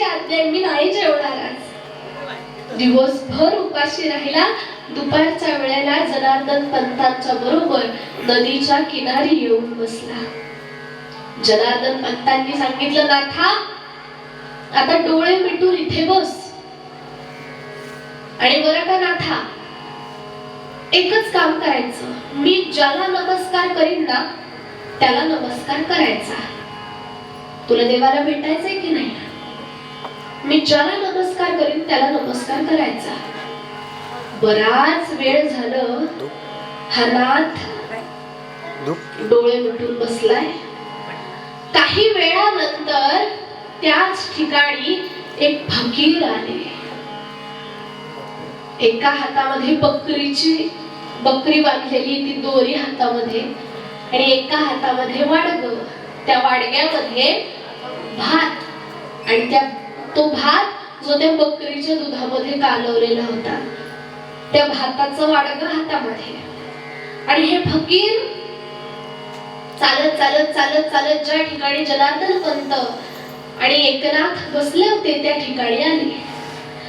उपाशी आज्ञा मी नाही जेवणार आज दिवसभर उपाशी राहिला दुपारच्या वेळेला जनार्दन पंतांच्या बरोबर नदीच्या किनारी येऊन बसला. जनार्दन पंतांनी सांगितलं नाथा आता डोळे मिटून इथे बस. आणि बरं का नाथा एकच काम करायचं. मी ज्याला नमस्कार करीन ना त्याला नमस्कार करायचा तुला देवाला भेटायचंय की नाही? मी ज्याला नमस्कार करीन त्याला नमस्कार करायचा. बराच वेळ झालं. हा नाथ डोळे मिटून बसलाय. काही वेळानंतर त्याच ठिकाणी एक फकीर आले. एका हातामध्ये बकरीची बकरी बांधलेली ती दोरी हातामध्ये आणि एका हातामध्ये वाडग. त्या वाडग्यामध्ये भात आणि त्या तो भात जो त्या बकरीच्या दुधामध्ये कालवलेला होता. त्या भाताचं वाडग हातामध्ये. आणि हे फकीर चालत चालत चालत चालत ज्या ठिकाणी जनार्दन पंत आणि एकनाथ बसले होते त्या ठिकाणी आले.